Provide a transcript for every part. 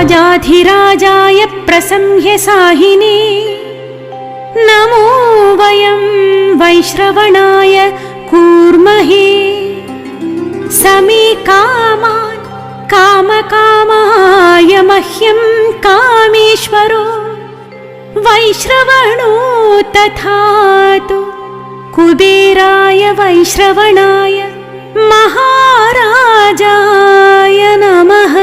राजाधिराजाय प्रसंह्य साहिने। नमो वयं वैश्रवणाय कूर्महे। समे कामान् कामकामाय मह्यं कामेश्वरो। वैश्रवणो तथा तु। कुबेराय वैश्रवणाय महाराजाय नमः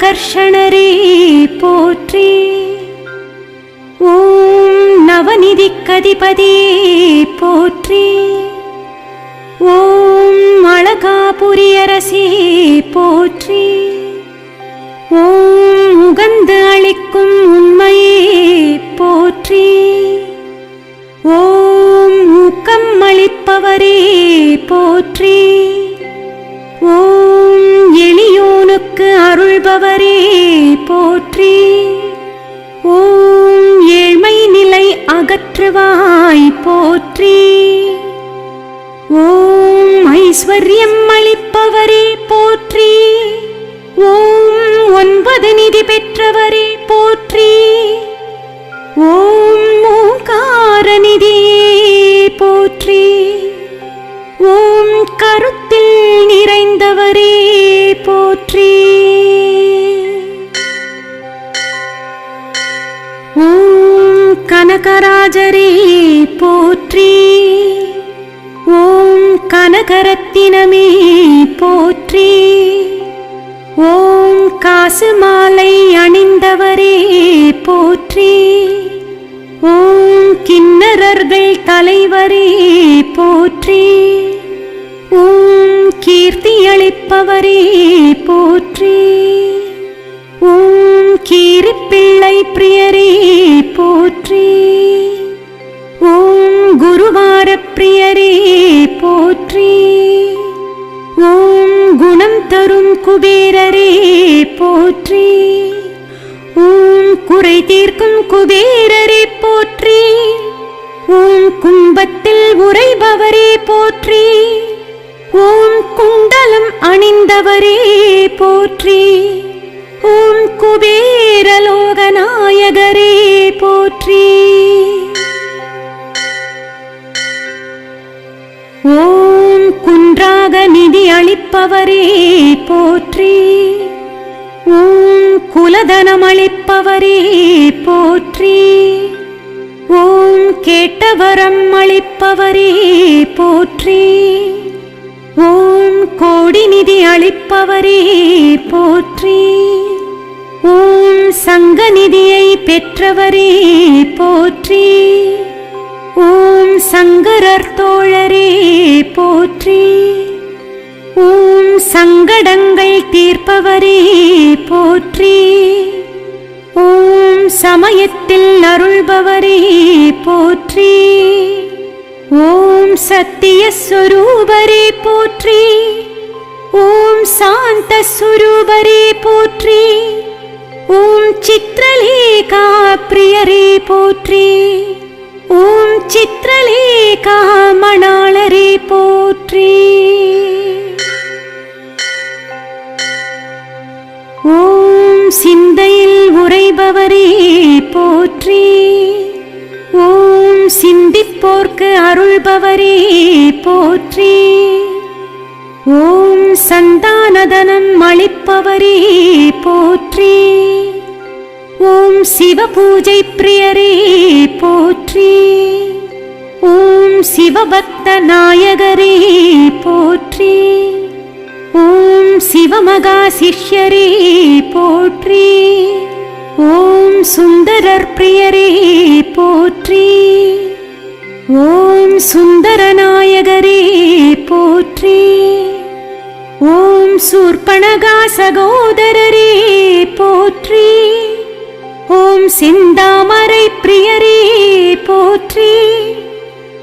தனாகர்ஷணரே போற்றி. ஓம் நவநிதி கதிபதியே போற்றி. ஓம் அழகாபுரியரசே போற்றி. ஓம் உகந்து அளிக்கும் உண்மையே போற்றி. ஓம் ஊக்கம் அளிப்பவரே போற்றி. ஓம் எளி எளியோனுக்கு அருள்பவரே போற்றி. ஓம் ஏழ்மை நிலை அகற்றுவாய் போற்றி. ஓம் ஐஸ்வர்யம் அளிப்பவரே போற்றி. ஓம் ஒன்பது நிதி பெற்றவரே போற்றி. ஓம் மூகார நிதியே போற்றி. ஓம் கருத்தில் நிறைந்தவரே போற்றி. கனகராஜரே போற்றி. ஓம் கனகரத்தினமே போற்றி. ஓம் காசு மாலை அணிந்தவரே போற்றி. ஓம் கிண்ணறர்கள் தலைவரே போற்றி. ஓம் கீர்த்தியளிப்பவரே போற்றி. ஓம் கீரிப்பிள்ளை பிரியரே போற்றி. பிரியரே போற்றி. ஓம் குணம் தரும் குபேரரே போற்றி. ஓம் குறை தீர்க்கும் குபேரரே போற்றி. ஓம் கும்பத்தில் உறைபவரே போற்றி. ஓம் குண்டலம் அணிந்தவரே போற்றி. ஓம் குபேரலோகநாயகரே போற்றி. அளிப்பவரே போற்றி. ஓம் குலதனம் அளிப்பவரே போற்றி. ஓம் கேட்டவரம் அளிப்பவரே போற்றி. ஓம் கோடி நிதி அளிப்பவரே போற்றி. ஓம் சங்க நிதியை பெற்றவரே போற்றி. ஓம் சங்கரர் தோழரே போற்றி. சங்கடங்கள் தீர்ப்பவரே போற்றி. ஓம் சமயத்தில் அருள்பவரே போற்றி. ஓம் சத்திய சுரூபரே போற்றி. ஓம் சாந்த சுரூபரே போற்றி. ஓம் சித்ரலேகா பிரியரே போற்றி. ஓம் சித்ரலேகா மணாளரே போற்றி. ஓம் சிந்தையில் உரைபவரே போற்றி. ஓம் சிந்திப்போர்க்கு அருள்பவரே போற்றி. ஓம் சந்தானதனம் அளிப்பவரே போற்றி. ஓம் சிவபூஜை பிரியரே போற்றி. ஓம் சிவபக்த நாயகரே போற்றி. ஓம் சிவமகா சிஷ்யரே போற்றி. ஓம் சுந்தரர் பிரியரே போற்றி. ஓம் சுந்தரநாயகரே போற்றி. ஓம் சூர்பணகா சகோதரரே போற்றி. ஓம் செந்தாமரை பிரியரே போற்றி.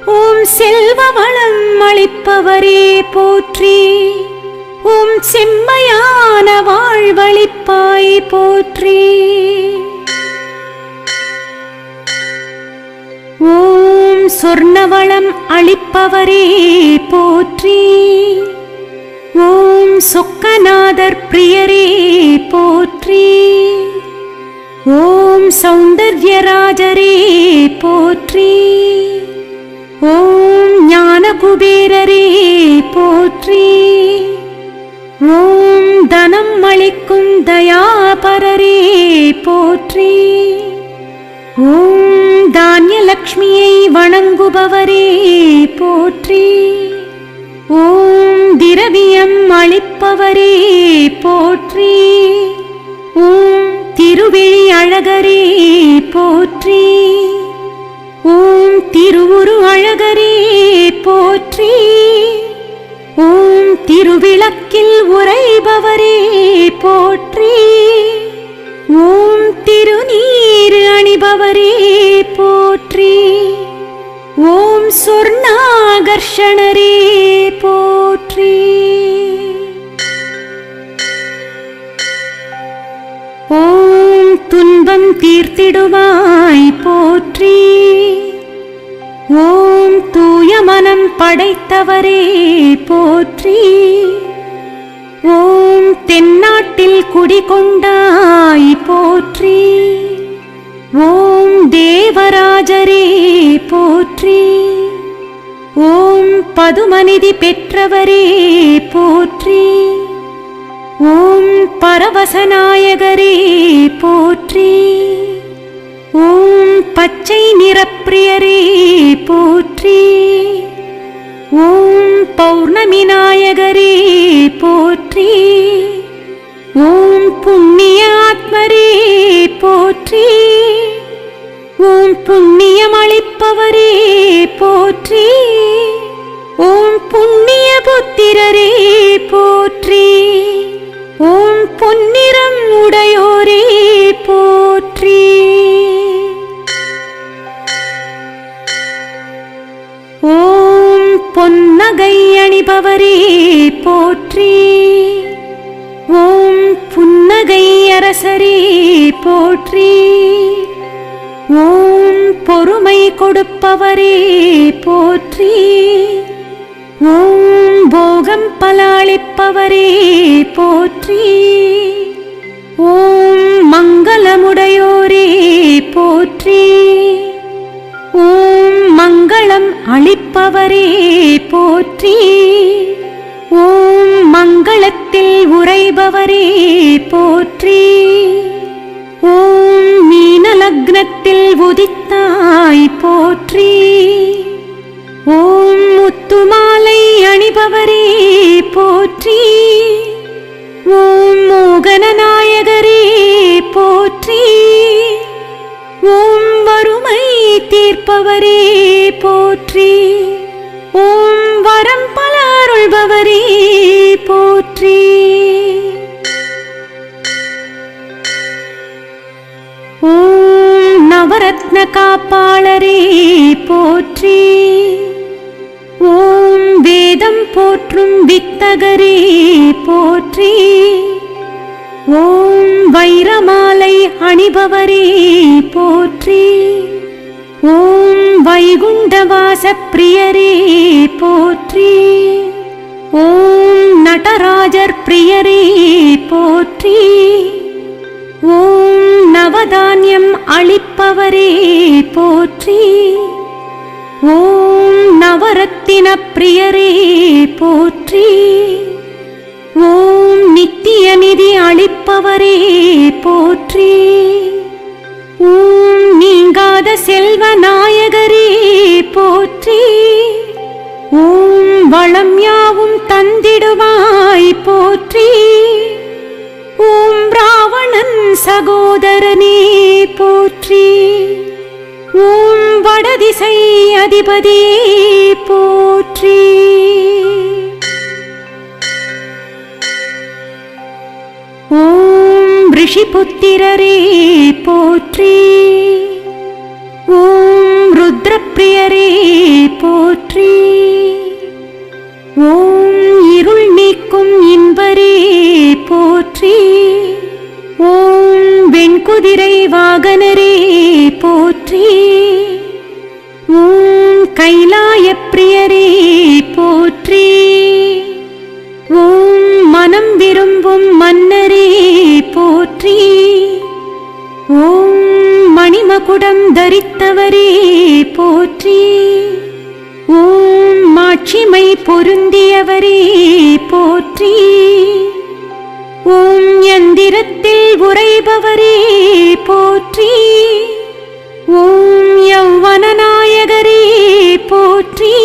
ஓம் செல்வ வளம் அளிப்பவரே போற்றி. உம் செம்மையான வாழ்வழிப்பாய் போற்றி. ஓம் சொர்ணவளம் அளிப்பவரே போற்றி. ஓம் சொக்கநாதர் பிரியரே போற்றி. ஓம் சௌந்தர்யராஜரே போற்றி. ஓம் ஞான ஞானகுபேரரே போற்றி. ஓம் தனம் அளிக்கும் தயாபரரே போற்றி. ஓம் தானியலக்ஷ்மியை வணங்குபவரே போற்றி. ஓம் திரவியம் அளிப்பவரே போற்றி. ஓம் திருவிழி அழகரே போற்றி. ஓம் திருவுரு அழகரே போற்றி. ஓம் திருவிளக்கில் உரைபவரே போற்றி. ஓம் திருநீர் அணிபவரே போற்றி. ஓம் சொர்ணாகர்ஷணரே போற்றி. ஓம் துன்பம் தீர்த்திடுவாய் போற்றி. படைத்தவரே போற்றி. ஓம் தென்னாட்டில் குடிகொண்டாய் போற்றி. ஓம் தேவராஜரே போற்றி. ஓம் பதுமனிதி பெற்றவரே போற்றி. ஓம் பரவசநாயகரே போற்றி. ஓம் பச்சை நிறப்பிரியரே போற்றி. ஓம் பௌர்ணமி நாயகரே போற்றி. ஓம் புண்ணிய ஆத்மரே போற்றி. ஓம் புண்ணியம் அளிப்பவரே போற்றி. ஓம் புண்ணிய புத்திரரே போற்றி. ஓம் புண்ணிய அணிபவரே போற்றி. ஓம் புன்னகை அரசரே போற்றி. ஓம் பொறுமை கொடுப்பவரே போற்றி. ஓம் போகம் பலாளிப்பவரே போற்றி. ஓம் மங்களமுடையோரே போற்றி. ஓம் மங்களம் அளிப்பவரே என்பவரே போற்றி. ஓம் மீனலக்னத்தில் உதித்தாய் போற்றி. ஓம் முத்துமாலை அணிபவரே போற்றி. ஓம் மோகன நாயகரே போற்றி. ஓம் வறுமை தீர்ப்பவரே போற்றி. ஓம் வரம் பலருள்பவரே போற்றி. நவரத்ன காப்பாளரே போற்றி. ஓம் வேதம் போற்றும் வித்தகரே போற்றி. ஓம் வைரமாலை அணிபவரே போற்றி. ஓம் வைகுண்டவாச பிரியரே போற்றி. ஓம் நடராஜர் பிரியரே போற்றி. ஓம் நவதானியம் அளிப்பவரே போற்றி. ஓம் நவரத்தின பிரியரே போற்றி. ஓம் நித்திய நிதி அளிப்பவரே போற்றி. ஓம் நீங்காத செல்வ நாயகரே போற்றி. ஓம் வளம் யாவும் தந்திடுவாய் போற்றி. சகோதரனே போற்றி. ஓம் வடதிசை அதிபதியே போற்றி. ஓம் ரிஷிபுத்திரரே போற்றி. ஓம் ருத்ரப்பிரியரே வாகனரே போற்றி. ஓம் கைலாய பிரியரே போற்றி. ஓம் மனம் விரும்பும் மன்னரே போற்றி. ஓம் மணிமகுடம் தரித்தவரே போற்றி. ஓம் மாட்சிமை பொருந்தியவரே போற்றி. உரைபவரே போற்றி. ஓம் யௌவனநாயகரே போற்றி.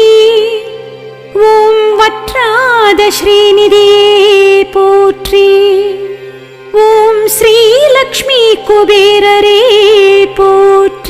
ஓம் வற்றாத ஸ்ரீநிதியே போற்றி. ஓம் ஸ்ரீலக்ஷ்மி குபேரரே போற்றி.